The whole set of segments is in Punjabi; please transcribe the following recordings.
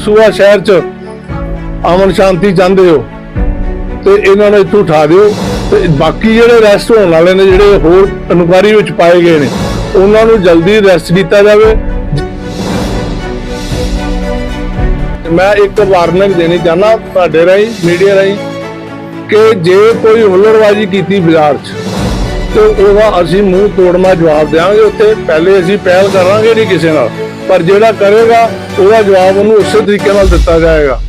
ਦਸੂਆ ਸ਼ਹਿਰ 'ਚ ਅਮਨ ਸ਼ਾਂਤੀ ਚਾਹੁੰਦੇ ਹੋ ਤੇ ਇਹਨਾਂ ਨੂੰ ਇੱਥੋਂ ਉਠਾ ਦਿਓ ਤੇ ਬਾਕੀ ਜਿਹੜੇ ਅਰੈਸਟ ਹੋਣ ਵਾਲੇ ਨੇ ਜਿਹੜੇ ਹੋਰ ਇਨਕੁਆਰੀ ਵਿੱਚ ਪਾਏ ਗਏ ਨੇ, ਉਹਨਾਂ ਨੂੰ ਜਲਦੀ ਅਰੈਸਟ ਕੀਤਾ ਜਾਵੇ। ਮੈਂ ਇੱਕ ਵਾਰਨਿੰਗ ਦੇਣੀ ਚਾਹਨਾ ਤੁਹਾਡੇ ਰਾਹੀਂ ਮੀਡੀਆ ਰਾਹੀਂ, ਕਿ ਜੇ ਕੋਈ ਹੁੱਲੜਬਾਜ਼ੀ ਕੀਤੀ ਬਾਜ਼ਾਰ 'ਚ, ਤੇ ਉਹਦਾ ਅਸੀਂ ਮੂੰਹ ਤੋੜਨਾ ਜਵਾਬ ਦੇਵਾਂਗੇ ਉੱਥੇ ਪਹਿਲੇ ਅਸੀਂ ਪਹਿਲ ਕਰਾਂਗੇ ਨਹੀਂ ਕਿਸੇ ਨਾਲ, ਪਰ ਜਿਹੜਾ ਕਰੇਗਾ ਉਹਦਾ ਜਵਾਬ ਉਹਨੂੰ ਉਸੇ ਤਰੀਕੇ ਨਾਲ ਦਿੱਤਾ ਜਾਏਗਾ।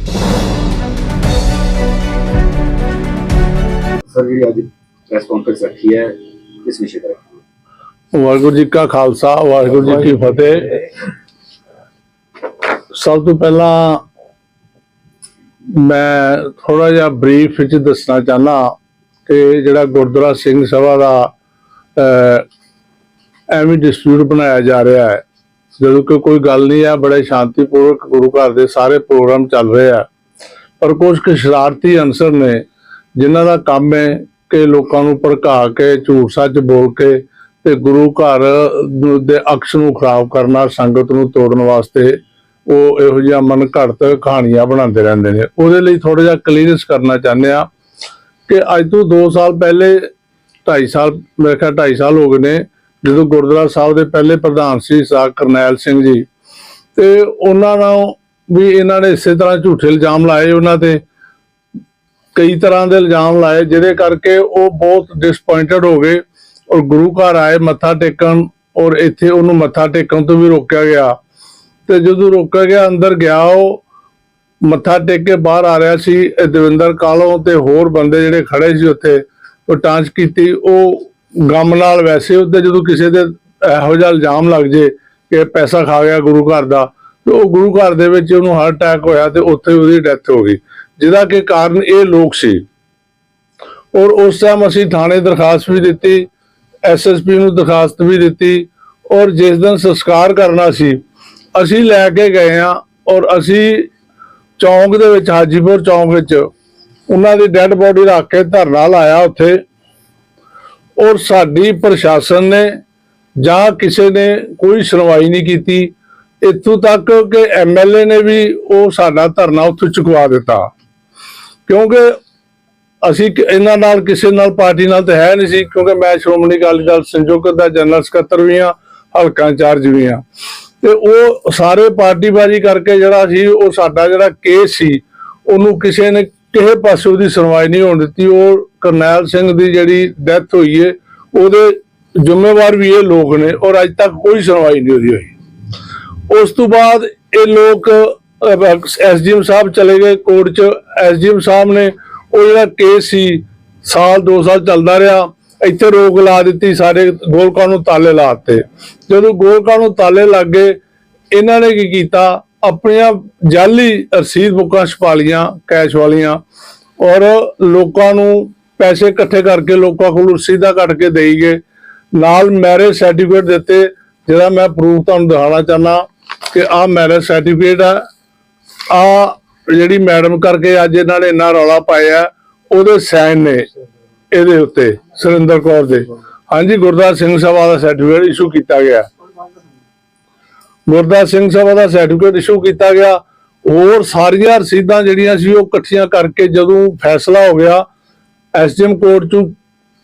ਸਰ ਜਿਹੜੀ ਅੱਜ ਪ੍ਰੈਸ ਕਾਨਫਰੰਸ ਰੱਖੀ ਹੈ ਇਸ ਵਿਸ਼ੇ ਤੇ ਵਾਹਿਗੁਰੂ ਜੀ ਕਾ ਖਾਲਸਾ ਵਾਹਿਗੁਰੂ ਜੀ ਕੀ ਫਤਿਹ। ਸਭ ਤੋਂ ਪਹਿਲਾਂ ਮੈਂ ਥੋੜਾ ਜਿਹਾ ਬਰੀਫ ਵਿੱਚ ਦੱਸਣਾ ਚਾਹਨਾ ਕਿ ਜਿਹੜਾ ਗੁਰਦੁਆਰਾ ਸਿੰਘ ਸਭਾ ਦਾ ਐਵੇਂ ਡਿਸਪਿਊਟ ਬਣਾਇਆ ਜਾ ਰਿਹਾ ਹੈ। ਜਦੋਂ ਕਿ ਕੋਈ ਗੱਲ ਨਹੀਂ ਆ, ਬੜੇ ਸ਼ਾਂਤੀਪੂਰਵਕ ਗੁਰੂ ਘਰ ਦੇ ਸਾਰੇ ਪ੍ਰੋਗਰਾਮ ਚੱਲ ਰਹੇ ਆ। ਪਰ ਕੁਝ ਕੁ ਸ਼ਰਾਰਤੀ ਅਨਸਰ ਨੇ, ਜਿਨ੍ਹਾਂ ਦਾ ਕੰਮ ਹੈ ਕਿ ਲੋਕਾਂ ਨੂੰ ਭੜਕਾ ਕੇ, ਝੂਠ ਸੱਚ ਬੋਲ ਕੇ ਤੇ ਗੁਰੂ ਘਰ ਦੇ ਅਕਸ਼ ਨੂੰ ਖਰਾਬ ਕਰਨਾ ਸੰਗਤ ਨੂੰ ਤੋੜਨ ਵਾਸਤੇ ਉਹ ਇਹੋ ਜਿਹਾ ਮਨ ਘੜਤ ਕਹਾਣੀਆਂ ਬਣਾਉਂਦੇ ਰਹਿੰਦੇ ਨੇ। ਉਹਦੇ ਲਈ ਥੋੜਾ ਜਿਹਾ ਕਲੀਅਰੈਂਸ ਕਰਨਾ ਚਾਹੁੰਦੇ ਆ ਕਿ ਅੱਜ ਤੋਂ 2 ਸਾਲ ਪਹਿਲੇ 2.5 ਸਾਲ ਮੇਰੇ ਖਿਆਲ 2.5 ਸਾਲ ਹੋ ਗਏ ਨੇ ਜਦੋਂ ਗੁਰਦੁਆਰਾ ਸਾਹਿਬ ਦੇ ਪਹਿਲੇ ਪ੍ਰਧਾਨ ਸੀ ਸਾਹ ਕਰਨੈਲ ਸਿੰਘ ਜੀ, ਤੇ ਉਹਨਾਂ ਨੂੰ ਵੀ ਇਹਨਾਂ ਨੇ ਇਸੇ ਤਰ੍ਹਾਂ ਝੂਠੇ ਇਲਜ਼ਾਮ ਲਾਏ ਉਹਨਾਂ ਤੇ। ਕਈ ਤਰ੍ਹਾਂ ਦੇ ਇਲਜ਼ਾਮ ਲਾਏ ਜਿਹਦੇ ਕਰਕੇ ਉਹ ਬਹੁਤ ਡਿਸਪਾਇੰਟਡ ਹੋ ਗਏ ਔਰ ਗੁਰੂ ਘਰ ਆਏ ਮੱਥਾ ਟੇਕਣ ਔਰ ਇੱਥੇ ਉਹਨੂੰ ਮੱਥਾ ਟੇਕਣ ਤੋਂ ਵੀ ਰੋਕਿਆ ਗਿਆ। ਤੇ ਜਦੋਂ ਰੋਕਿਆ ਗਿਆ, ਅੰਦਰ ਗਿਆ ਉਹ ਮੱਥਾ ਟੇਕ ਕੇ ਬਾਹਰ ਆ ਰਿਹਾ ਸੀ, ਇਹ ਦਵਿੰਦਰ ਕਾਲੋਂ ਤੇ ਹੋਰ ਬੰਦੇ ਜਿਹੜੇ ਖੜੇ ਸੀ ਉੱਥੇ, ਉਹ ਟਾਂਚ ਕੀਤੀ, ਉਹ ਗਮ ਨਾਲ ਵੈਸੇ ਉਹਦੇ ਜਦੋਂ ਕਿਸੇ ਦੇ ਇਹੋ ਜਿਹਾ ਇਲਜ਼ਾਮ ਲੱਗ ਜੇ ਕਿ ਪੈਸਾ ਖਾ ਗਿਆ ਗੁਰੂ ਘਰ ਦਾ, ਤੇ ਉਹ ਗੁਰੂ ਘਰ ਦੇ ਵਿੱਚ ਉਹਨੂੰ ਹਾਰਟ ਅਟੈਕ ਹੋਇਆ ਤੇ ਉੱਥੇ ਉਹਦੀ ਡੈਥ ਹੋ ਗਈ। ਜਿਹਦਾ ਕਿ ਕਾਰਨ ਇਹ ਲੋਕ ਸੀ। ਔਰ ਉਸ ਟਾਈਮ ਅਸੀਂ ਥਾਣੇ ਦਰਖਾਸਤ ਵੀ ਦਿੱਤੀ ਐਸਐਸਪੀ ਨੂੰ ਦਰਖਾਸਤ ਵੀ ਦਿੱਤੀ, ਔਰ ਜਿਸ ਦਿਨ ਸੰਸਕਾਰ ਕਰਨਾ ਸੀ, ਅਸੀਂ ਲੈ ਕੇ ਗਏ ਆ ਔਰ ਅਸੀਂ ਚੌਂਕ ਦੇ ਵਿੱਚ, ਹਾਜੀਪੁਰ ਚੌਂਕ ਵਿੱਚ ਉਹਨਾਂ ਦੀ ਡੈੱਡ ਬੋਡੀ ਰੱਖ ਕੇ ਧਰਨਾ ਲਾਇਆ ਉੱਥੇ। ਔਰ ਸਾਡੀ ਪ੍ਰਸ਼ਾਸਨ ਨੇ ਜਾਂ ਕਿਸੇ ਨੇ ਕੋਈ ਸੁਣਵਾਈ ਨਹੀਂ ਕੀਤੀ, ਇੱਥੋਂ ਤੱਕ ਕਿ ਐਮਐਲਏ ਨੇ ਵੀ ਉਹ ਸਾਡਾ ਧਰਨਾ ਉੱਥੋਂ ਚੁਕਵਾ ਦਿੱਤਾ। ਕਿਉਂਕਿ ਅਸੀਂ ਇਹਨਾਂ ਨਾਲ, ਕਿਸੇ ਨਾਲ ਪਾਰਟੀ ਨਾਲ ਤਾਂ ਹੈ ਨਹੀਂ ਸੀ, ਕਿਉਂਕਿ ਮੈਂ ਸ਼੍ਰੋਮਣੀ ਅਕਾਲੀ ਦਲ ਸੰਯੁਕਤ ਦਾ ਜਨਰਲ ਸਕੱਤਰ ਵੀ ਹਾਂ, ਹਲਕਾ ਇੰਚਾਰਜ ਵੀ ਹਾਂ। ਤੇ ਉਹ ਸਾਰੇ ਪਾਰਟੀਬਾਜ਼ੀ ਕਰਕੇ ਜਿਹੜਾ ਸੀ, ਉਹ ਸਾਡਾ ਜਿਹੜਾ ਕੇਸ ਸੀ, ਉਹਨੂੰ ਕਿਸੇ ਨੇ ਕਿਸੇ ਪਾਸੇ ਉਹਦੀ ਸੁਣਵਾਈ ਨਹੀਂ ਹੋਣ ਦਿੱਤੀ, ਉਹ ਕਰਨੈਲ ਸਿੰਘ ਦੀ ਜਿਹੜੀ ਡੈਥ ਹੋਈ ਏ, ਉਹਦੇ ਜ਼ਿੰਮੇਵਾਰ ਵੀ ਇਹ ਲੋਕ ਨੇ ਔਰ ਅੱਜ ਤੱਕ ਕੋਈ ਸੁਣਵਾਈ ਨਹੀਂ ਉਹਦੀ ਹੋਈ। ਉਸ ਤੋਂ ਬਾਅਦ ਇਹ ਲੋਕ ਐਸਡੀਐਮ ਸਾਹਿਬ ਚਲੇ ਗਏ ਕੋਰਟ ਚ, ਐਸਡੀਐਮ ਸਾਹਿਬ ਨੇ ਉਹ ਜਿਹੜਾ ਕੇਸ ਸੀ, ਸਾਲ 2 ਸਾਲ ਚੱਲਦਾ ਰਿਹਾ, ਇੱਥੇ ਰੋਕ ਲਾ ਦਿੱਤੀ ਸਾਰੇ ਗੋਲਕਾਂ ਨੂੰ ਤਾਲੇ ਦਿੱਤੇ। ਜਦੋਂ ਗੋਲਕਾਂ ਨੂੰ ਤਾਲੇ ਲੱਗ ਗਏ, ਇਹਨਾਂ ਨੇ ਕੀ ਕੀਤਾ? ਆਪਣੀਆਂ ਜਾਲੀ ਰਸੀਦ ਬੁੱਕਾਂ ਛਪਾ ਲਈਆਂ ਕੈਸ਼ ਵਾਲੀਆਂ ਔਰ ਲੋਕਾਂ ਨੂੰ ਪੈਸੇ ਇਕੱਠੇ ਕਰਕੇ ਲੋਕਾਂ ਕੋਲ ਰਸੀਦਾਂ ਕੱਟ ਕੇ ਦੇਈ ਗਏ। ਨਾਲ ਮੈਰਿਜ ਸਰਟੀਫਿਕੇਟ ਦਿੱਤੇ, ਜਿਹੜਾ ਮੈਂ ਪ੍ਰੂਫ ਤੁਹਾਨੂੰ ਦਿਖਾਉਣਾ ਚਾਹਨਾ ਕਿ ਆਹ ਮੈਰਿਜ ਸਰਟੀਫਿਕੇਟ ਆ। ਆ ਜਿਹੜੀ ਮੈਡਮ ਕਰਕੇ ਅੱਜ ਇਹਨਾਂ ਨੇ ਇੰਨਾ ਰੌਲਾ ਪਾਇਆ, ਉਹਦੇ ਸਾਈਨ ਨੇ ਇਹਦੇ ਉੱਤੇ, ਸੁਰਿੰਦਰ ਕੌਰ ਦੇ। ਹਾਂਜੀ, ਗੁਰਦਾਸ ਸਿੰਘ ਸਭਾ ਦਾ ਸਰਟੀਫਿਕੇਟ ਇਸ਼ੂ ਕੀਤਾ ਗਿਆ। ਗੁਰਦਾਸ ਸਿੰਘ ਸਭਾ ਦਾ ਸਰਟੀਫਿਕੇਟ ਇਸ਼ੂ ਕੀਤਾ ਗਿਆ। ਹੋਰ ਸਾਰੀਆਂ ਰਸੀਦਾਂ ਜਿਹੜੀਆਂ ਸੀ ਉਹ ਇਕੱਠੀਆਂ ਕਰਕੇ ਜਦੋਂ ਫੈਸਲਾ ਹੋ ਗਿਆ, ਐਸਡੀਐਮ ਕੋਰਟ ਚ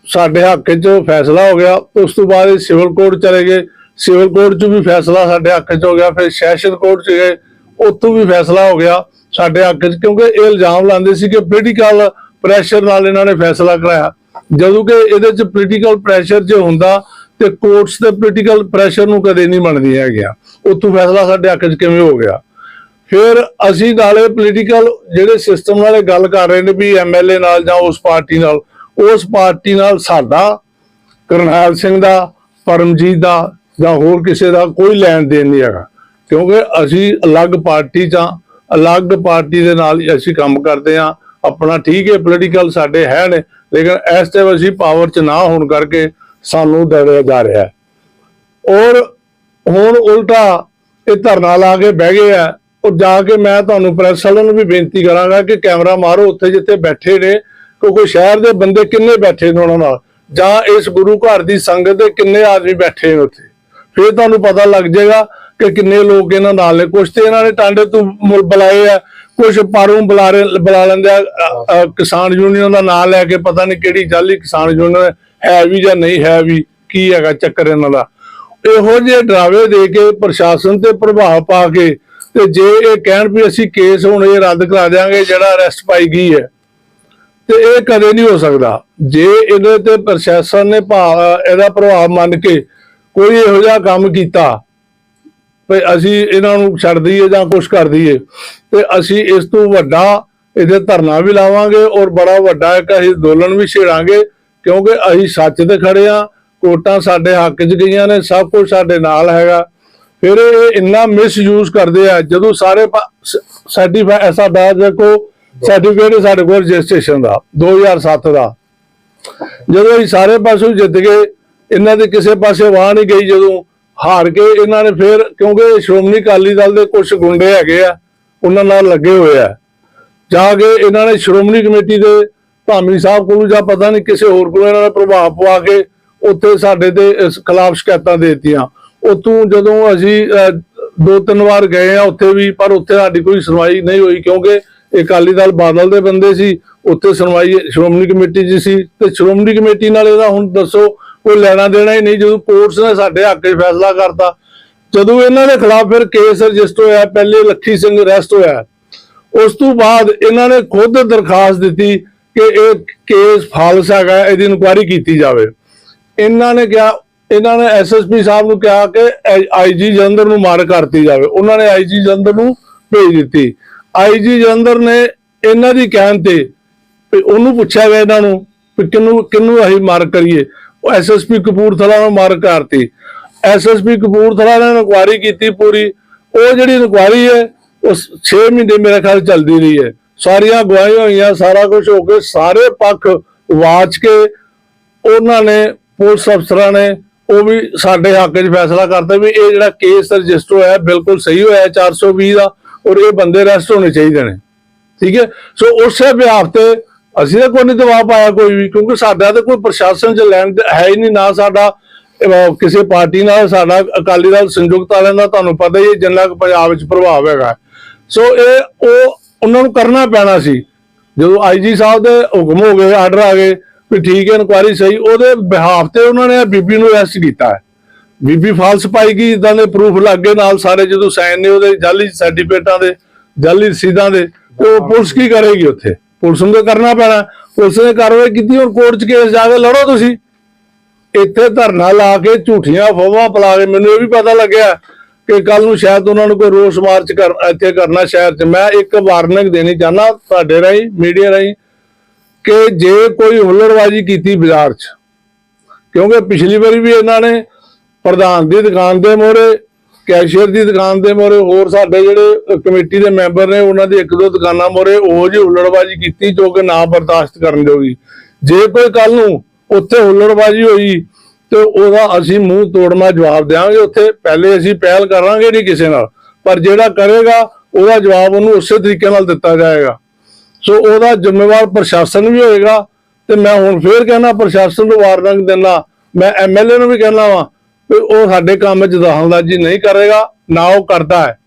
ਸਾਡੇ ਹੱਕ 'ਚ ਫੈਸਲਾ ਹੋ ਗਿਆ। ਉਸ ਤੋਂ ਬਾਅਦ ਇਹ ਸਿਵਲ ਕੋਰਟ ਚਲੇ ਗਏ। ਸਿਵਲ ਕੋਰਟ 'ਚ ਵੀ ਫੈਸਲਾ ਸਾਡੇ ਹੱਕ 'ਚ ਹੋ ਗਿਆ। ਫਿਰ ਸੈਸ਼ਨ ਕੋਰਟ 'ਚ ਗਏ। ਉੱਥੋਂ ਵੀ ਫੈਸਲਾ ਹੋ ਗਿਆ ਸਾਡੇ ਹੱਕ 'ਚ, ਕਿਉਂਕਿ ਇਹ ਇਲਜ਼ਾਮ ਲਾਉਂਦੇ ਸੀ ਕਿ ਪੋਲੀਟੀਕਲ ਪ੍ਰੈਸ਼ਰ ਨਾਲ ਇਹਨਾਂ ਨੇ ਫੈਸਲਾ ਕਰਾਇਆ। ਜਦੋਂ ਕਿ ਇਹਦੇ 'ਚ ਪੋਲੀਟੀਕਲ ਪ੍ਰੈਸ਼ਰ ਜੇ ਹੁੰਦਾ, ਤੇ ਕੋਰਟਸ ਦੇ ਪੋਲੀਟੀਕਲ ਪ੍ਰੈਸ਼ਰ ਨੂੰ ਕਦੇ ਨਹੀਂ ਮੰਨਦੀਆਂ ਹੈਗੀਆਂ। ਉੱਥੋਂ ਫੈਸਲਾ ਸਾਡੇ ਹੱਕ 'ਚ ਕਿਵੇਂ ਹੋ ਗਿਆ? ਫਿਰ ਅਸੀਂ ਨਾਲੇ ਪੋਲੀਟੀਕਲ ਜਿਹੜੇ ਸਿਸਟਮ ਨਾਲੇ ਗੱਲ ਕਰ ਰਹੇ ਨੇ ਵੀ ਐਮਐਲਏ ਨਾਲ ਜਾਂ ਉਸ ਪਾਰਟੀ ਨਾਲ, ਉਸ ਪਾਰਟੀ ਨਾਲ ਸਾਡਾ, ਕਰਨੈਲ ਸਿੰਘ ਦਾ, ਪਰਮਜੀਤ ਦਾ ਜਾਂ ਹੋਰ ਕਿਸੇ ਦਾ ਕੋਈ ਲੈਣ ਦੇਣ ਨਹੀਂ ਹੈਗਾ। ਕਿਉਂਕਿ ਅਸੀਂ ਅਲੱਗ ਪਾਰਟੀ ਜਾਂ ਅਲੱਗ ਪਾਰਟੀ ਦੇ ਨਾਲ ਅਸੀਂ ਕੰਮ ਕਰਦੇ ਹਾਂ, ਆਪਣਾ ਠੀਕ ਹੈ ਪੋਲੀਟੀਕਲ ਸਾਡੇ ਹੈ ਨੇ, ਲੇਕਿਨ ਇਸ ਟਾਈਮ ਅਸੀਂ ਪਾਵਰ 'ਚ ਨਾ ਹੋਣ ਕਰਕੇ ਸਾਨੂੰ ਦੜਿਆ ਜਾ ਰਿਹਾ ਔਰ ਹੁਣ ਉਲਟਾ ਇਹ ਧਰਨਾ ਲਾ ਕੇ ਬਹਿ ਗਏ ਆ। ਉਹ ਜਾ ਕੇ ਮੈਂ ਤੁਹਾਨੂੰ ਪ੍ਰੈਸ ਵਾਲਿਆਂ ਨੂੰ ਵੀ ਬੇਨਤੀ ਕਰਾਂਗਾ ਕਿ ਕੈਮਰਾ ਮਾਰੋ ਉੱਥੇ ਜਿੱਥੇ ਬੈਠੇ ਨੇ, ਕਿਉਂਕਿ ਸ਼ਹਿਰ ਦੇ ਬੰਦੇ ਕਿੰਨੇ ਬੈਠੇ ਨੇ ਉਹਨਾਂ ਨਾਲ। ਜਾਂ ਇਸ ਗੁਰੂ ਘਰ ਦੀ ਸੰਗਤ ਦੇ ਕਿੰਨੇ ਆਦਮੀ ਬੈਠੇ ਨੇ ਉੱਥੇ। ਫਿਰ ਤੁਹਾਨੂੰ ਪਤਾ ਲੱਗ ਜਾਏਗਾ ਕਿ ਕਿੰਨੇ ਲੋਕ ਇਹਨਾਂ ਨਾਲ ਨੇ। ਕੁਛ ਤੇ ਇਹਨਾਂ ਨੇ ਟਾਂਡੇ ਤੋਂ ਮੁਲ ਬੁਲਾਏ ਆ ਕੁਝ ਪਾਰੂ ਬੁਲਾ ਰਹੇ, ਬੁਲਾ ਲੈਂਦੇ ਆ। ਕਿਸਾਨ ਯੂਨੀਅਨ ਦਾ ਨਾਮ ਲੈ ਕੇ ਪਤਾ ਨਹੀਂ ਕਿਹੜੀ ਜਾਲੀ ਕਿਸਾਨ ਯੂਨੀਅਨ ਹੈ ਵੀ ਜਾਂ ਨਹੀਂ ਹੈ ਵੀ, ਕੀ ਹੈਗਾ ਚੱਕਰ ਇਹਨਾਂ ਦਾ। ਇਹੋ ਜਿਹੇ ਡਰਾਵੇ ਦੇ ਕੇ ਪ੍ਰਸ਼ਾਸਨ ਤੇ ਪ੍ਰਭਾਵ ਪਾ ਕੇ ਤੇ ਜੇ ਇਹ ਕਹਿਣ ਵੀ ਅਸੀਂ ਕੇਸ ਹੁਣ ਇਹ ਰੱਦ ਕਰਾ ਦਿਆਂਗੇ, ਜਿਹੜਾ ਅਰੈਸਟ ਪਾਈ ਗਈ ਹੈ, ਤੇ ਇਹ ਕਦੇ ਨਹੀਂ ਹੋ ਸਕਦਾ। ਜੇ ਇਹਦੇ ਤੇ ਪ੍ਰਸ਼ਾਸਨ ਨੇ ਇਹਦਾ ਪ੍ਰਭਾਵ ਮੰਨ ਕੇ ਕੋਈ ਇਹੋ ਜਿਹਾ ਕੰਮ ਕੀਤਾ ਵੀ ਅਸੀਂ ਇਹਨਾਂ ਨੂੰ ਛੱਡ ਦਈਏ ਜਾਂ ਕੁਝ ਕਰ ਦਈਏ, ਤੇ ਅਸੀਂ ਇਸ ਤੋਂ ਵੱਡਾ ਇਹਦੇ ਧਰਨਾ ਵੀ ਲਾਵਾਂਗੇ ਔਰ ਬੜਾ ਵੱਡਾ ਇੱਕ ਅਸੀਂ ਅੰਦੋਲਨ ਵੀ ਛੇੜਾਂਗੇ, ਕਿਉਂਕਿ ਅਸੀਂ ਸੱਚ ਤੇ ਖੜੇ ਆ ਕੋਟਾਂ ਸਾਡੇ ਹੱਕ 'ਚ ਗਈਆਂ ਨੇ, ਸਭ ਕੁਝ ਸਾਡੇ ਨਾਲ ਹੈਗਾ। ਫਿਰ ਇਹ ਇੰਨਾ ਮਿਸਯੂਜ਼ ਕਰਦੇ ਆ, ਜਦੋਂ ਸਾਰੇ ਸਰਟੀਫਾਈ ਸਾਡਾ ਦੇਖੋ ਸਰਟੀਫਿਕੇਟ ਸਾਡੇ ਕੋਲ ਰਜਿਸਟ੍ਰੇਸ਼ਨ ਦਾ 2007 ਦਾ। ਜਦੋਂ ਅਸੀਂ ਸਾਰੇ ਪਾਸੋਂ ਜਿੱਤ ਗਏ, ਇਹਨਾਂ ਦੇ ਕਿਸੇ ਪਾਸੇ ਵਾਹ ਨਹੀਂ ਗਈ, ਜਦੋਂ ਹਾਰ ਕੇ ਇਹਨਾਂ ਨੇ ਫਿਰ, ਕਿਉਂਕਿ ਸ਼੍ਰੋਮਣੀ ਅਕਾਲੀ ਦਲ ਦੇ ਕੁਝ ਗੁੰਡੇ ਹੈਗੇ ਆ, ਉਹਨਾਂ ਨਾਲ ਲੱਗੇ ਹੋਏ ਆ। ਜਾ ਕੇ ਇਹਨਾਂ ਨੇ ਸ਼੍ਰੋਮਣੀ ਕਮੇਟੀ ਦੇ ਭਾਮੀ ਸਾਹਿਬ ਕੋਲੋਂ ਜਾਂ ਪਤਾ ਨਹੀਂ ਕਿਸੇ ਹੋਰ ਕੋਲੋਂ ਇਹਨਾਂ ਨੇ ਪ੍ਰਭਾਵ ਪਵਾ ਕੇ ਉੱਥੇ ਸਾਡੇ ਤੇ ਇਸ ਖਿਲਾਫ ਸ਼ਿਕਾਇਤਾਂ ਦੇ ਦਿੱਤੀਆਂ। ਉਤੋਂ ਜਦੋਂ ਅਸੀਂ ਦੋ ਤਿੰਨ ਵਾਰ ਗਏ ਆ ਉੱਥੇ ਵੀ, ਪਰ ਉੱਥੇ ਸਾਡੀ ਕੋਈ ਸੁਣਵਾਈ ਨਹੀਂ ਹੋਈ ਕਿਉਂਕਿ ਅਕਾਲੀ ਦਲ ਬਾਦਲ ਦੇ ਬੰਦੇ ਸੀ। ਉੱਥੇ ਸੁਣਵਾਈ, ਸ਼੍ਰੋਮਣੀ ਕਮੇਟੀ 'ਚ ਸੀ। ਤੇ ਸ਼੍ਰੋਮਣੀ ਕਮੇਟੀ ਨਾਲ ਇਹਦਾ ਹੁਣ ਦੱਸੋ, ਕੋਈ ਲੈਣਾ ਦੇਣਾ ਹੀ ਨਹੀਂ। ਜਦੋਂ ਕੋਰਟਸ ਨੇ ਸਾਡੇ ਹੱਕ 'ਚ ਫੈਸਲਾ ਕਰਤਾ, ਜਦੋਂ ਇਹਨਾਂ ਦੇ ਖਿਲਾਫ ਫਿਰ ਕੇਸ ਰਜਿਸਟਰ ਹੋਇਆ, ਪਹਿਲੇ ਲੱਖੀ ਸਿੰਘ ਅਰੈਸਟ ਹੋਇਆ। ਉਸ ਤੋਂ ਬਾਅਦ ਇਹਨਾਂ ਨੇ ਖੁਦ ਦਰਖਾਸਤ ਦਿੱਤੀ ਕਿ ਇਹ ਕੇਸ ਫਾਲਸ ਹੈਗਾ, ਇਹਦੀ ਇਨਕੁਆਇਰੀ ਕੀਤੀ ਜਾਵੇ। ਇਹਨਾਂ ਨੇ ਕਿਹਾ, ਇਹਨਾਂ ਨੇ ਐਸਐਸਪੀ ਸਾਹਿਬ ਨੂੰ ਕਿਹਾ ਕਿ ਆਈਜੀ ਜਲੰਧਰ ਨੂੰ ਮਾਰ ਕਰਤੀ ਜਾਵੇ। ਉਹਨਾਂ ਨੇ ਆਈਜੀ ਜਲੰਧਰ ਨੂੰ ਭੇਜ ਦਿੱਤੀ। ਆਈਜੀ ਜਲੰਧਰ ਨੇ ਇਹਨਾਂ ਦੀ ਕਹਿਣ ਤੇ ਉਹਨੂੰ ਪੁੱਛਿਆ ਗਿਆ ਇਹਨਾਂ ਨੂੰ ਵੀ ਕਿਹਨੂੰ ਕਿਹਨੂੰ ਅਸੀਂ ਮਾਰ ਕਰੀਏ। ਉਹ ਐਸਐਸਪੀ ਕਪੂਰਥਲਾ ਨੂੰ ਮਾਰ ਕਰਤੀ। ਐਸਐਸਪੀ ਕਪੂਰਥਲਾ ਨੇ ਇਨਕੁਆਇਰੀ ਕੀਤੀ ਪੂਰੀ। ਉਹ ਜਿਹੜੀ ਇਨਕੁਆਇਰੀ ਹੈ, ਉਹ 6 ਮਹੀਨੇ ਮੇਰੇ ਖਿਆਲ ਚੱਲਦੀ ਰਹੀ ਹੈ। ਸਾਰੀਆਂ ਗਵਾਹੀਆਂ ਹੋਈਆਂ, ਸਾਰਾ ਕੁਝ ਹੋ ਕੇ ਸਾਰੇ ਪੱਖ ਵਾਚ ਕੇ ਉਹਨਾਂ ਨੇ ਪੁਲਿਸ ਅਫਸਰਾਂ ਨੇ ਉਹ ਵੀ ਸਾਡੇ ਹੱਕ 'ਚ ਫੈਸਲਾ ਕਰਤਾ ਵੀ ਇਹ ਜਿਹੜਾ ਕੇਸ ਰਜਿਸਟਰ ਹੋਇਆ ਬਿਲਕੁਲ ਸਹੀ ਹੋਇਆ 420 ਦਾ ਔਰ ਇਹ ਬੰਦੇ ਅਰੈਸਟ ਹੋਣੇ ਚਾਹੀਦੇ ਨੇ। ਠੀਕ ਹੈ? ਸੋ ਉਸੇ ਬਿਹਾਫ ਤੇ ਅਸੀਂ ਤਾਂ ਕੋਈ ਨਹੀਂ ਦਬਾਅ ਪਾਇਆ ਕੋਈ ਵੀ, ਕਿਉਂਕਿ ਸਾਡਾ ਤਾਂ ਕੋਈ ਪ੍ਰਸ਼ਾਸਨ ਚ ਲੈਣ ਦੇ- ਹੈ ਹੀ ਨਹੀਂ, ਨਾ ਸਾਡਾ ਕਿਸੇ ਪਾਰਟੀ ਨਾਲ, ਸਾਡਾ ਅਕਾਲੀ ਦਲ, ਸੰਯੁਕਤ ਵਾਲਿਆਂ ਦਾ ਤੁਹਾਨੂੰ ਪਤਾ ਹੀ ਹੈ, ਜਿੰਨਾ ਕੁ ਪੰਜਾਬ ਵਿੱਚ ਪ੍ਰਭਾਵ ਹੈਗਾ। ਸੋ ਇਹ ਉਹ, ਉਹਨਾਂ ਨੂੰ ਕਰਨਾ ਪੈਣਾ ਸੀ। ਜਦੋਂ ਆਈਜੀ ਸਾਹਿਬ ਦੇ ਹੁਕਮ ਹੋ ਗਏ ਆਰਡਰ ਆ ਗਏ ਵੀ ਠੀਕ ਹੈ ਇਨਕੁਆਇਰੀ ਸਹੀ ਉਹਦੇ ਬਿਹਾਫ ਤੇ ਉਹਨਾਂ ਨੇ ਬੀਬੀ ਨੂੰ ਅਰੈਸਟ ਕੀਤਾ ਬੀਬੀ ਫਾਲਸ ਪਾਈ ਗਈ ਇਦਾਂ ਦੇ ਪ੍ਰੂਫ ਲੱਗੇ ਨਾਲ ਸਾਰੇ ਜਦੋਂ ਸਾਈਨ ਨੇ ਉਹਦੇ ਜਾਲੀ ਸਰਟੀਫਿਕੇਟਾਂ ਦੇ ਜਾਲੀ ਰਸੀਦਾਂ ਦੇ ਤੇ ਉਹ ਪੁਲਿਸ ਕੀ ਕਰੇਗੀ ਉੱਥੇ? ਪੁਲਿਸ ਨੂੰ ਕਰਨਾ ਪੈਣਾ। ਪੁਲਿਸ ਨੇ ਕਾਰਵਾਈ ਕੀਤੀ ਹੁਣ ਕੋਰਟ 'ਚ ਕੇਸ ਜਾ ਕੇ ਲੜੋ ਤੁਸੀਂ। ਇੱਥੇ ਧਰਨਾ ਲਾ ਕੇ ਝੂਠੀਆਂ ਫੋਵਾਂ ਪਲਾ ਕੇ ਮੈਨੂੰ ਇਹ ਵੀ ਪਤਾ ਲੱਗਿਆ ਕਿ ਕੱਲ ਨੂੰ ਸ਼ਾਇਦ ਉਹਨਾਂ ਨੂੰ ਕੋਈ ਰੋਸ ਮਾਰਚ ਕਰ ਇੱਥੇ ਕਰਨਾ ਸ਼ਹਿਰ 'ਚ। ਮੈਂ ਇੱਕ ਵਾਰਨਿੰਗ ਦੇਣੀ ਚਾਹਨਾ ਤੁਹਾਡੇ ਰਾਹੀਂ ਮੀਡੀਆ ਰਾਹੀਂ ਕਿ ਜੇ ਕੋਈ ਹੁੱਲੜਬਾਜ਼ੀ ਕੀਤੀ ਬਾਜ਼ਾਰ 'ਚ, ਕਿਉਂਕਿ ਪਿਛਲੀ ਵਾਰੀ ਵੀ ਇਹਨਾਂ ਨੇ ਪ੍ਰਧਾਨ ਦੀ ਦੁਕਾਨ ਦੇ ਮੋਹਰੇ, ਕੈਸ਼ੀਅਰ ਦੀ ਦੁਕਾਨ ਦੇ ਮੋਹਰੇ, ਹੋਰ ਸਾਡੇ ਜਿਹੜੇ ਕਮੇਟੀ ਦੇ ਮੈਂਬਰ ਨੇ, ਉਹਨਾਂ ਦੀ ਇੱਕ ਦੋ ਦੁਕਾਨਾਂ ਮੋਹਰੇ ਉਹ ਜਿਹੀ ਹੁੱਲੜਬਾਜ਼ੀ ਕੀਤੀ ਜੋ ਕਿ ਨਾ ਬਰਦਾਸ਼ਤ ਕਰਨ ਜੋਗੀ ਜੇ ਕੋਈ ਕੱਲ ਨੂੰ ਉੱਥੇ ਹੁੱਲੜਬਾਜ਼ੀ ਹੋਈ, ਤੇ ਉਹਦਾ ਅਸੀਂ ਮੂੰਹ ਤੋੜਨਾ ਜਵਾਬ ਦੇਵਾਂਗੇ ਉੱਥੇ ਪਹਿਲੇ ਅਸੀਂ ਪਹਿਲ ਕਰਾਂਗੇ ਨਹੀਂ ਕਿਸੇ ਨਾਲ, ਪਰ ਜਿਹੜਾ ਕਰੇਗਾ, ਉਹਦਾ ਜਵਾਬ ਉਹਨੂੰ ਉਸੇ ਤਰੀਕੇ ਨਾਲ ਦਿੱਤਾ ਜਾਏਗਾ। ਸੋ ਉਹਦਾ ਜ਼ਿੰਮੇਵਾਰ ਪ੍ਰਸ਼ਾਸਨ ਵੀ ਹੋਏਗਾ ਤੇ ਮੈਂ ਹੁਣ ਫੇਰ ਕਹਿਣਾ ਪ੍ਰਸ਼ਾਸਨ ਨੂੰ ਵਾਰਨਿੰਗ ਦੇਣਾ ਮੈਂ ਐਮਐਲਏ ਨੂੰ ਵੀ ਕਹਿਣਾ ਵਾ ਵੀ ਉਹ ਸਾਡੇ ਕੰਮ 'ਚ ਦਖਲਅੰਦਾਜ਼ੀ ਨਹੀਂ ਕਰੇਗਾ, ਨਾ ਉਹ ਕਰਦਾ ਹੈ।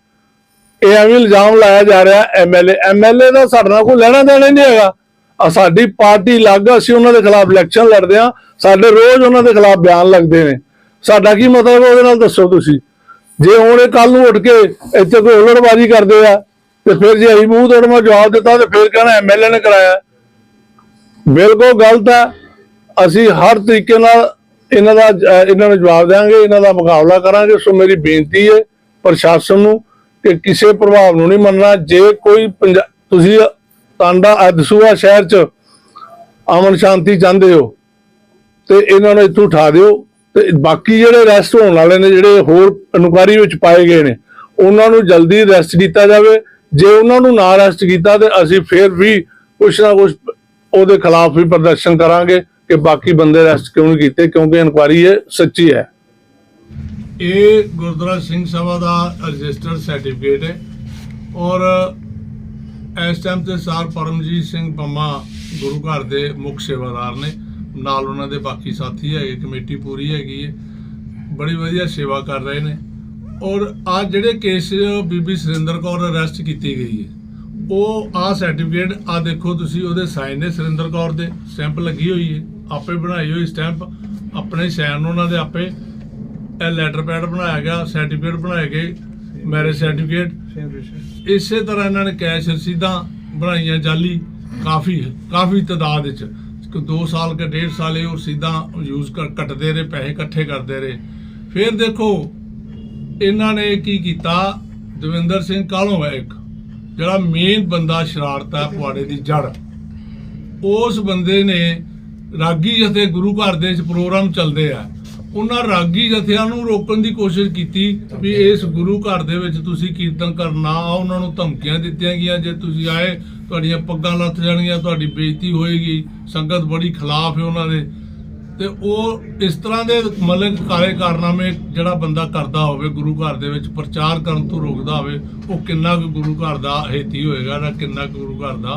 ਇਹ ਐਵੇਂ ਇਲਜ਼ਾਮ ਲਾਇਆ ਜਾ ਰਿਹਾ ਐਮਐਲਏ ਐਮਐਲਏ ਦਾ ਸਾਡੇ ਨਾਲ ਕੋਈ ਲੈਣਾ ਦੇਣਾ ਨਹੀਂ ਹੈਗਾ। ਆ ਸਾਡੀ ਪਾਰਟੀ ਲੱਗ, ਅਸੀਂ ਉਹਨਾਂ ਦੇ ਖਿਲਾਫ ਇਲੈਕਸ਼ਨ ਲੜਦੇ ਆ ਸਾਡੇ ਰੋਜ਼ ਉਹਨਾਂ ਦੇ ਖਿਲਾਫ ਬਿਆਨ ਲੱਗਦੇ ਨੇ। ਸਾਡਾ ਕੀ ਮਤਲਬ ਉਹਦੇ ਨਾਲ ਦੱਸੋ ਤੁਸੀਂ? ਜੇ ਹੁਣ ਇਹ ਕੱਲ ਨੂੰ ਉੱਠ ਕੇ ਇੱਥੇ ਕੋਈ ਹੁਲੜਬਾਜ਼ੀ ਕਰਦੇ ਆ ਤੇ ਫਿਰ ਜੇ ਅਸੀਂ ਮੂੰਹ ਤੋੜਮਾ ਜਵਾਬ ਦਿੱਤਾ ਤੇ ਫਿਰ ਕਹਿਣਾ ਐਮਐਲਏ ਨੇ ਕਰਾਇਆ। ਬਿਲਕੁਲ ਗਲਤ ਹੈ। ਅਸੀਂ ਹਰ ਤਰੀਕੇ ਨਾਲ ਇਹਨਾਂ ਦਾ ਇਹਨਾਂ ਨੂੰ ਜਵਾਬ ਦੇਵਾਂਗੇ ਇਹਨਾਂ ਦਾ ਮੁਕਾਬਲਾ ਕਰਾਂਗੇ। ਸੋ ਮੇਰੀ ਬੇਨਤੀ ਹੈ ਪ੍ਰਸ਼ਾਸਨ ਨੂੰ ਕਿ ਕਿਸੇ ਪ੍ਰਭਾਵ ਨੂੰ ਨਹੀਂ ਮੰਨਣਾ। ਜੇ ਕੋਈ ਤੁਸੀਂ ਟਾਂਡਾ ਅਦਸੂਆ ਸ਼ਹਿਰ ਚ ਅਮਨ ਸ਼ਾਂਤੀ ਚਾਹੁੰਦੇ ਹੋ, ਤੇ ਇਹਨਾਂ ਨੂੰ ਇੱਥੋਂ ਉਠਾ ਦਿਓ। ਤੇ ਬਾਕੀ ਜਿਹੜੇ ਰੈਸਟ ਹੋਣ ਵਾਲੇ ਨੇ, ਜਿਹੜੇ ਹੋਰ ਇਨਕੁਆਰੀ ਵਿੱਚ ਪਾਏ ਗਏ ਨੇ, ਉਹਨਾਂ ਨੂੰ ਜਲਦੀ ਰੈਸਟ ਕੀਤਾ ਜਾਵੇ। ਜੇ ਉਹਨਾਂ ਨੂੰ ਨਾ ਅਰੈਸਟ ਕੀਤਾ ਤੇ ਅਸੀਂ ਫੇਰ ਵੀ ਕੁਛ ਨਾ ਕੁਛ ਉਹਦੇ ਖਿਲਾਫ ਵੀ ਪ੍ਰਦਰਸ਼ਨ ਕਰਾਂਗੇ ਕਿ ਬਾਕੀ ਬੰਦੇ ਅਰੈਸਟ ਕਿਉਂ ਨਹੀਂ ਕੀਤੇ, ਕਿਉਂਕਿ ਇਨਕੁਆਰੀ ਇਹ ਸੱਚੀ ਹੈ। ਇਹ ਗੁਰਦੁਆਰਾ ਸਿੰਘ ਸਭਾ ਦਾ ਰਜਿਸਟਰਡ ਸਰਟੀਫਿਕੇਟ ਹੈ ਔਰ ਇਸ ਟਾਈਮ ਤੇ ਸਰ ਪਰਮਜੀਤ ਸਿੰਘ ਪੰਮਾ ਗੁਰੂ ਘਰ ਦੇ ਮੁੱਖ ਸੇਵਾਦਾਰ ਨੇ। ਨਾਲ ਉਹਨਾਂ ਦੇ ਬਾਕੀ ਸਾਥੀ ਹੈਗੇ, ਕਮੇਟੀ ਪੂਰੀ ਹੈਗੀ ਹੈ। ਬੜੀ ਵਧੀਆ ਸੇਵਾ ਕਰ ਰਹੇ ਨੇ। ਔਰ ਆ ਜਿਹੜੇ ਕੇਸ ਬੀਬੀ ਸੁਰਿੰਦਰ ਕੌਰ ਅਰੈਸਟ ਕੀਤੀ ਗਈ ਹੈ ਉਹ ਆ ਸਰਟੀਫਿਕੇਟ ਆ ਦੇਖੋ ਤੁਸੀਂ ਉਹਦੇ ਸਾਈਨ ਨੇ ਸੁਰਿੰਦਰ ਕੌਰ ਦੇ ਸਟੈਂਪ ਲੱਗੀ ਹੋਈ ਹੈ ਆਪੇ ਬਣਾਈ ਹੋਈ ਸਟੈਂਪ ਆਪਣੇ ਸਾਈਨ ਉਹਨਾਂ ਦੇ ਆਪੇ ਇਹ ਲੈਟਰ ਪੈਡ ਬਣਾਇਆ ਗਿਆ ਸਰਟੀਫਿਕੇਟ ਬਣਾਏ ਗਏ ਮੈਰਿਜ ਸਰਟੀਫਿਕੇਟ ਇਸੇ ਤਰ੍ਹਾਂ ਇਹਨਾਂ ਨੇ ਕੈਸ਼ ਰਸੀਦਾਂ ਬਣਾਈਆਂ ਜਾਲੀ ਕਾਫੀ ਕਾਫੀ ਤਾਦਾਦ ਵਿੱਚ। 2 ਸਾਲ ਕੇ ਡੇਢ ਸਾਲ ਇਹ ਉਹ ਰਸੀਦਾਂ ਯੂਜ਼ ਕਰ ਕੱਟਦੇ ਰਹੇ ਪੈਸੇ ਇਕੱਠੇ ਕਰਦੇ ਰਹੇ। ਫਿਰ ਦੇਖੋ ਇਹਨਾਂ ਨੇ ਕੀ ਕੀਤਾ? ਦਵਿੰਦਰ ਸਿੰਘ ਕਾਲੋਂ ਹੈ ਇੱਕ? ਜਿਹੜਾ ਮੇਨ ਬੰਦਾ ਸ਼ਰਾਰਤ ਹੈ ਪੁਆੜੇ ਦੀ ਜੜ। ਉਸ ਬੰਦੇ ਨੇ ਰਾਗੀ ਜਥੇ ਗੁਰੂ ਘਰ ਦੇ ਵਿੱਚ ਪ੍ਰੋਗਰਾਮ ਚੱਲਦੇ ਆ। ਉਹਨਾਂ ਰਾਗੀ ਜਥਿਆਂ ਨੂੰ ਰੋਕਣ ਦੀ ਕੋਸ਼ਿਸ਼ ਕੀਤੀ ਵੀ ਇਸ ਗੁਰੂ ਘਰ ਦੇ ਵਿੱਚ ਤੁਸੀਂ ਕੀਰਤਨ ਕਰਨਾ ਆ ਉਹਨਾਂ ਨੂੰ ਧਮਕੀਆਂ ਦਿੱਤੀਆਂ ਗਈਆਂ। ਜੇ ਤੁਸੀਂ ਆਏ ਤੁਹਾਡੀਆਂ ਪੱਗਾਂ ਲੱਥ ਜਾਣਗੀਆਂ ਤੁਹਾਡੀ ਬੇਇੱਜ਼ਤੀ ਹੋਏਗੀ। ਸੰਗਤ ਬੜੀ ਖਿਲਾਫ ਹੈ ਉਹਨਾਂ ਦੇ। ਤੇ ਉਹ ਇਸ ਤਰ੍ਹਾਂ ਦੇ ਮਤਲਬ ਕਾਲੇ ਕਾਰਨਾਮੇ ਜਿਹੜਾ ਬੰਦਾ ਕਰਦਾ ਹੋਵੇ, ਗੁਰੂ ਘਰ ਦੇ ਵਿੱਚ ਪ੍ਰਚਾਰ ਕਰਨ ਤੋਂ ਰੋਕਦਾ ਹੋਵੇ, ਉਹ ਕਿੰਨਾ ਕੁ ਗੁਰੂ ਘਰ ਦਾ ਹੇਤੀ ਹੋਏਗਾ ਨਾ ਕਿੰਨਾ ਕੁ ਗੁਰੂ ਘਰ ਦਾ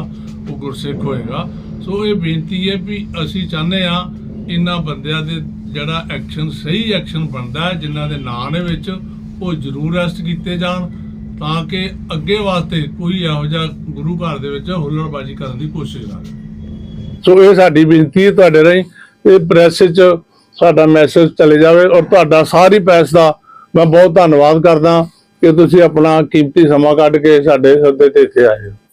ਉਹ ਗੁਰਸਿੱਖ ਹੋਏਗਾ। ਸੋ ਇਹ ਬੇਨਤੀ ਹੈ ਵੀ ਅਸੀਂ ਚਾਹੁੰਦੇ ਆ ਇਹਨਾਂ ਬੰਦਿਆਂ ਦੇ ਜਿਹੜਾ ਐਕਸ਼ਨ, ਸਹੀ ਐਕਸ਼ਨ ਬਣਦਾ ਹੈ, ਜਿਨ੍ਹਾਂ ਦੇ ਨਾਂ ਦੇ ਵਿੱਚ ਉਹ ਜ਼ਰੂਰ ਅਰੈਸਟ ਕੀਤੇ ਜਾਣ, ਤਾਂ ਕਿ ਅੱਗੇ ਵਾਸਤੇ ਕੋਈ ਇਹੋ ਜਿਹਾ ਗੁਰੂ ਘਰ ਦੇ ਵਿੱਚ ਹੁੱਲੜਬਾਜ਼ੀ ਕਰਨ ਦੀ ਕੋਸ਼ਿਸ਼ ਨਾ ਸੋ ਇਹ ਸਾਡੀ ਬੇਨਤੀ ਹੈ ਤੁਹਾਡੇ ਰਾਹੀਂ। ਇਹ ਪ੍ਰੈਸ 'ਚ ਸਾਡਾ ਮੈਸੇਜ ਚਲੇ ਜਾਵੇ ਔਰ ਤੁਹਾਡਾ ਸਾਰੀ ਪ੍ਰੈਸ ਦਾ ਮੈਂ ਬਹੁਤ ਧੰਨਵਾਦ ਕਰਦਾ ਕਿ ਤੁਸੀਂ ਆਪਣਾ ਕੀਮਤੀ ਸਮਾਂ ਕੱਢ ਕੇ ਸਾਡੇ ਸੱਦੇ ਤੇ ਇੱਥੇ ਆਏ ਹੋ।